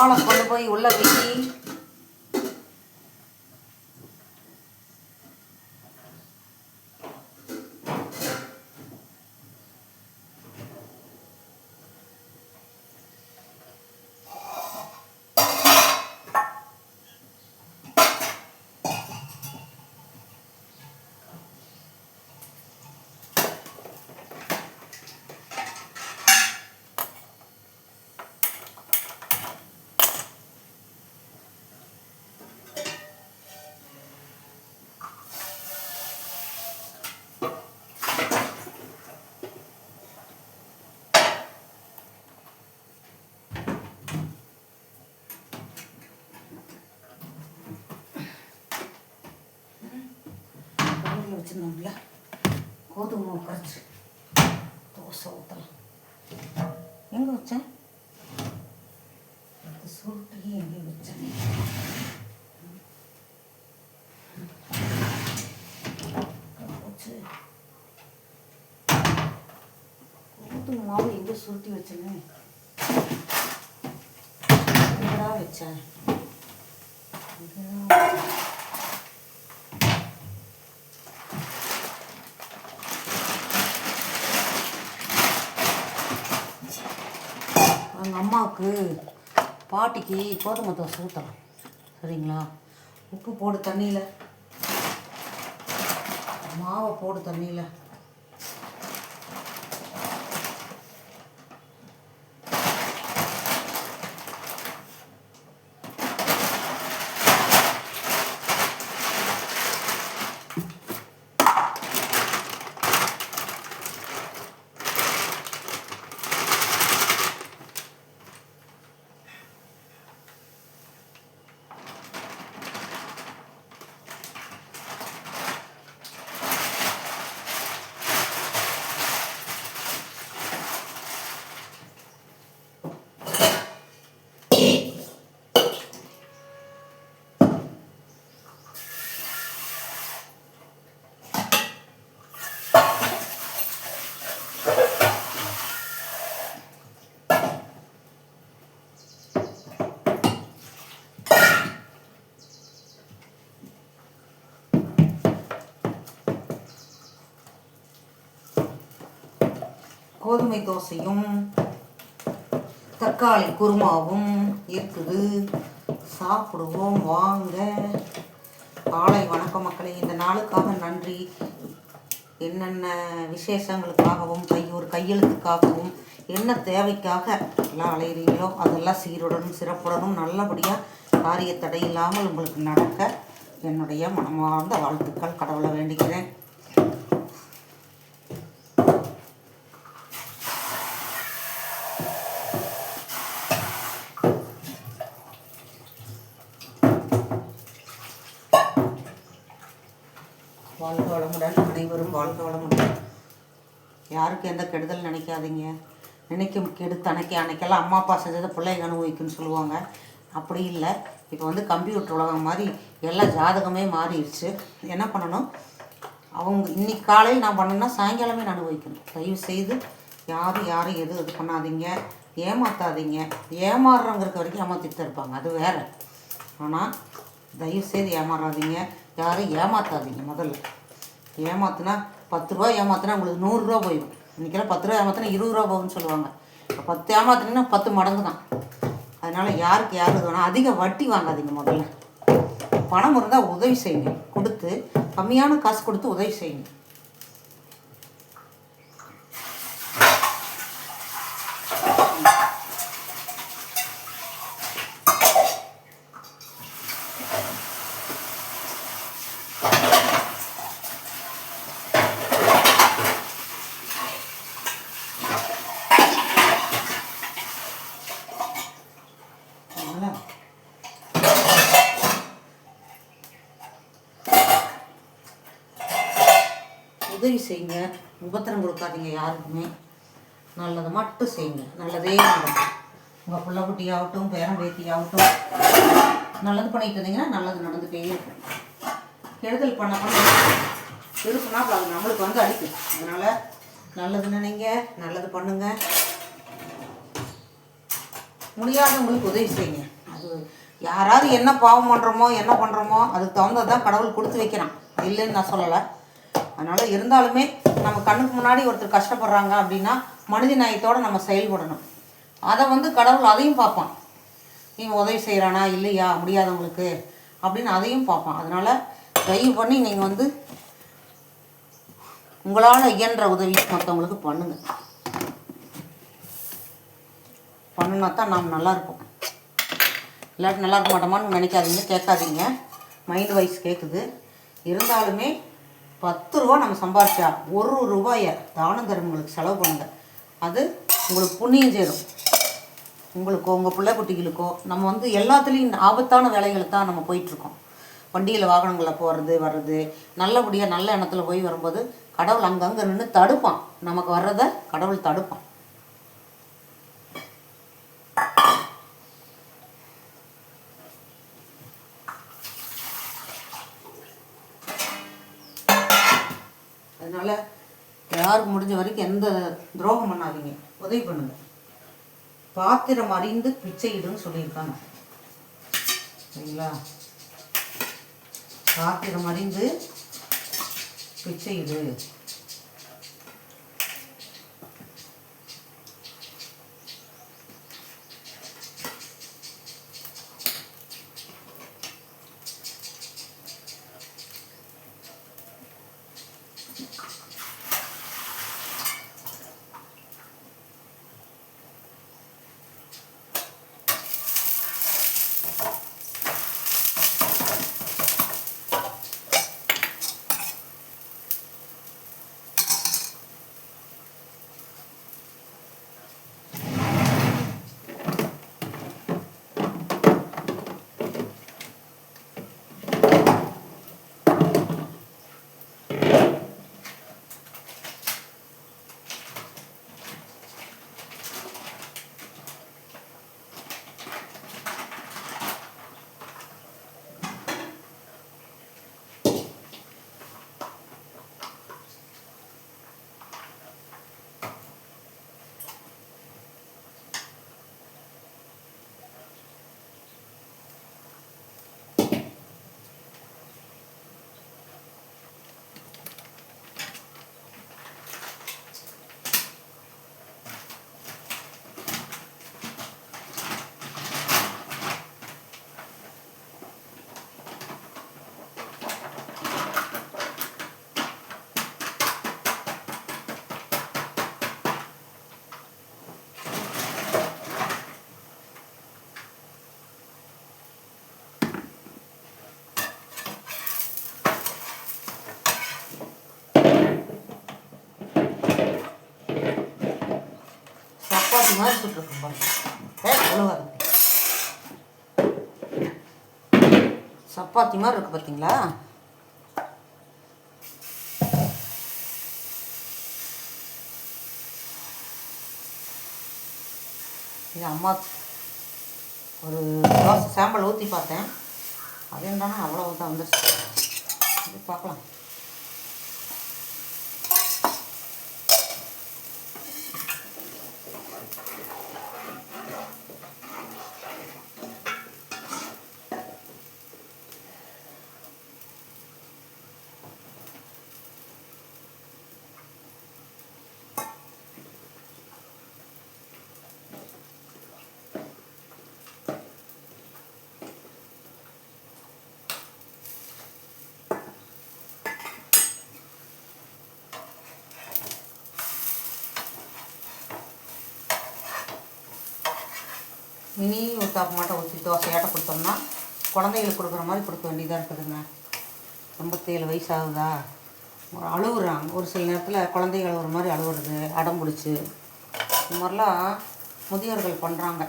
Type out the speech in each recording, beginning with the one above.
ஆளை கொண்டு போய் உள்ளே விக்கி கடையில் வச்சுருந்தோம்ல கோதுமை மாவு கரைச்சி தோசை ஊற்றலாம் எங்கே வச்சேன் அந்த சுருட்டி எங்கே வச்சேன் வச்சு கோதுமை மாவு எங்கே சுருட்டி வச்சேன்னு வச்சேன்? எங்கடா வச்சேன்? எங்கள் அம்மாவுக்கு பாட்டிக்கு கோதுமை தோசை ஊற்றலாம் சரிங்களா? உப்பு போடு தண்ணியில். மாவை போடு தண்ணியில். கோதுமை தோசையும் தக்காளி குருமாவும் இருக்குது. சாப்பிடுவோம் வாங்க. காலை வணக்க மக்களே. இந்த நாளுக்காக நன்றி. என்னென்ன விசேஷங்களுக்காகவும் கை ஒரு கையெழுத்துக்காகவும் என்ன தேவைக்காக எல்லாம் அலையிறீங்களோ அதெல்லாம் சீருடனும் சிறப்புடனும் நல்லபடியாக காரிய தடை இல்லாமல் உங்களுக்கு நடக்க என்னுடைய மனமார்ந்த வாழ்த்துக்கள். கடவுளை வேண்டிக்கிறேன் எந்த கெடுதல் நினைக்காதீங்க. நினைக்கும் கெடுத்து அன்னைக்கு அன்னைக்கெல்லாம் அம்மா அப்பா செஞ்சதை பிள்ளைங்க அனுபவிக்குன்னு சொல்லுவாங்க. அப்படி இல்லை. இப்போ வந்து கம்ப்யூட்டர் உலகம் மாதிரி எல்லா ஜாதகமே மாறிடுச்சு. என்ன பண்ணணும்? அவங்க இன்னைக்கு காலையில் நான் பண்ணேன்னா சாயங்காலமே நான் அனுபவிக்கணும். தயவு செய்து யாரும் யாரும் எதுவும் இது பண்ணாதீங்க. ஏமாத்தாதீங்க. ஏமாறுறவங்க வரைக்கும் ஏமாத்திட்டு இருப்பாங்க. அது வேற. ஆனால் தயவு செய்து ஏமாறாதீங்க. யாரும் ஏமாத்தாதீங்க முதல்ல. ஏமாத்துனா பத்து ரூபா ஏமாத்தினா உங்களுக்கு நூறுரூவா போயிடும். இன்றைக்கெல்லாம் பத்து ரூபா ஏமாத்தினா இருபது ரூபா போகும்னு சொல்லுவாங்க. இப்போ பத்து ஏமாத்தினா பத்து மடங்கு தான். அதனால் யாருக்கு யார் இது வேணால் அதிக வட்டி வாங்காதீங்க முதல்ல. பணம் இருந்தால் உதவி செய்யுங்க. கொடுத்து கம்மியான காசு கொடுத்து உதவி செய்யுங்க அதனால் உதவி செய்யுங்க. உபத்திரம் கொடுக்காதீங்க யாருக்குமே. நல்லதை மட்டும் செய்யுங்க. நல்லதே நடக்கும். உங்கள் பிள்ளை குட்டியாகட்டும் பேரம் பேத்தியாகட்டும் நல்லது பண்ணிட்டு இருந்தீங்கன்னா நல்லது நடந்துகிட்டே இருக்கும். கெடுதல் பண்ண பண்ண இருக்குன்னா அது நம்மளுக்கு வந்து அடிக்கும். அதனால் நல்லது நினைங்க நல்லது பண்ணுங்க. முடியாதவங்களுக்கு உதவி செய்யுங்க. அது யாராவது என்ன பாவம் பண்ணுறோமோ என்ன பண்ணுறோமோ அதுக்கு தகுந்தது தான் கடவுள் கொடுத்து வைக்கிறான். இல்லைன்னு நான் சொல்லலை. அதனால் இருந்தாலுமே நம்ம கண்ணுக்கு முன்னாடி ஒருத்தர் கஷ்டப்படுறாங்க அப்படின்னா மனித நியாயத்தோடு நம்ம செயல்படணும். அதை வந்து கடவுள் அதையும் பார்ப்பான். நீங்கள் உதவி செய்கிறானா இல்லையா? முடியாதவங்களுக்கு அப்படின்னு அதையும் பார்ப்பான். அதனால் தயவு பண்ணி நீங்கள் வந்து உங்களால் இயன்ற உதவி மற்றவங்களுக்கு பண்ணுங்கள் பண்ணுனா தான் நாம் நல்லா இருப்போம். இல்லாட்டி நல்லா இருக்க மாட்டோமான்னு நினைக்காதீங்க. கேட்காதீங்க. மைண்ட் வைஸ் கேட்குது இருந்தாலுமே பத்து ரூபா நம்ம சம்பாரிச்சா ஒரு ரூபாயை தான தர்மங்களுக்கு செலவு பண்ணுங்க. அது உங்களுக்கு புண்ணியம் சேரும். உங்களுக்கோ உங்கள் பிள்ளை குட்டிகளுக்கோ நம்ம வந்து எல்லாத்துலேயும் ஆபத்தான வேலைகளை தான் நம்ம போயிட்டுருக்கோம். வண்டியில் வாகனங்களில் போகிறது வர்றது நல்லபடியாக நல்ல எண்ணத்தில் போய் வரும்போது கடவுள் அங்கங்கே நின்று தடுப்பான். நமக்கு வர்றதை கடவுள் தடுப்பான் அதனால் யாருக்கு முடிஞ்ச வரைக்கும் எந்த துரோகம் பண்ணாதீங்க. உதவி பண்ணுங்க. பாத்திரம் அறிந்து பிச்சையிடுன்னு சொல்லியிருக்காங்க. சரிங்களா? பாத்திரம் அறிந்து பிச்சையிடு. மாதிரி சுட்டுருக்கோம் பாருங்க ஏ சப்பாத்தி மாதிரி இருக்கு பார்த்தீங்களா இது அம்மா ஒரு தோசை சாம்பல் ஊற்றி பார்த்தேன். அது என்னன்னா அவ்வளோ தான் வந்துருச்சு பார்க்கலாம். மினி தாப்பு மட்டும் ஊற்றி தோசையாட்ட கொடுத்தோம்னா குழந்தைகளுக்கு கொடுக்குற மாதிரி கொடுக்க வேண்டியதாக இருக்குதுங்க. எண்பத்தேழு வயசு ஆகுதா? ஒரு அழுகுறாங்க ஒரு சில நேரத்தில் குழந்தைகள் ஒரு மாதிரி அழுகுறது அடம் பிடிச்சி. இந்த மாதிரிலாம் முதியோர்கள் பண்ணுறாங்க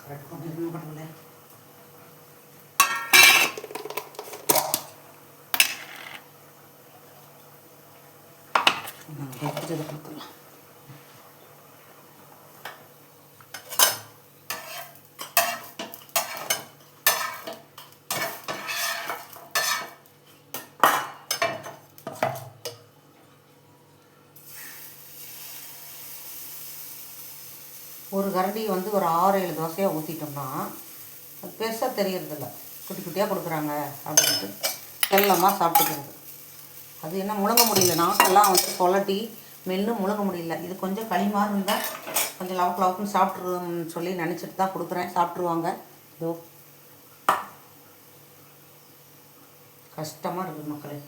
கரெக்ட் பண்ணுறேன் நம்ம எடுத்துகிட்டு பார்க்கலாம் ஒரு கரண்டி வந்து ஒரு ஆறு ஏழு தோசையாக ஊற்றிட்டோம்னா பெருசாக தெரியறதில்ல. குட்டி குட்டியாக கொடுக்குறாங்க அப்படின்ட்டு. செல்லமாக சாப்பிட்டுக்கிறது. அது என்ன முழுங்க முடியல. நாக்கெல்லாம் வந்து சொலட்டி மெல்லும் முழுங்க முடியல. இது கொஞ்சம் களிமாறு இருந்தால் கொஞ்சம் லவக்கு லவக்குன்னு சாப்பிட்ருன்னு சொல்லி நினச்சிட்டு தான் கொடுக்குறேன். சாப்பிட்ருவாங்க இதோ. கஷ்டமாக இருக்குது மக்களே.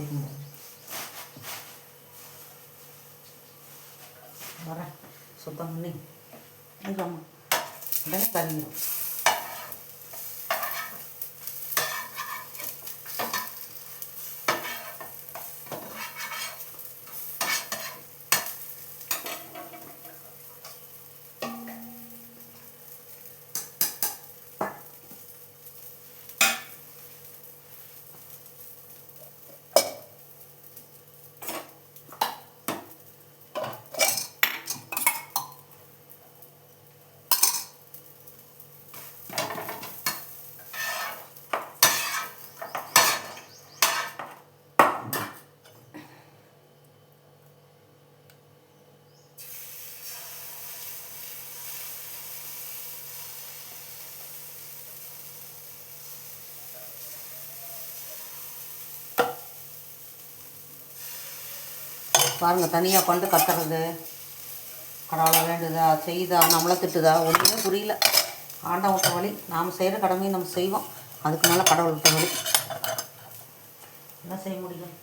natin mo. Para, sotang ni. Ay, ano gama. Dahil tayo. பாருங்கள் தனியாக கொண்டு கத்துறது. கடவுளை வேண்டுதா செய்யுதா நம்மளை திட்டுதா ஒன்றுமே புரியல. ஆண்டவன் விட்ட வழி நாம் செய்கிற கடமையை நம்ம செய்வோம். அதுக்கு மேலே கடவுள் விட்ட வழி. என்ன செய்ய முடியும்?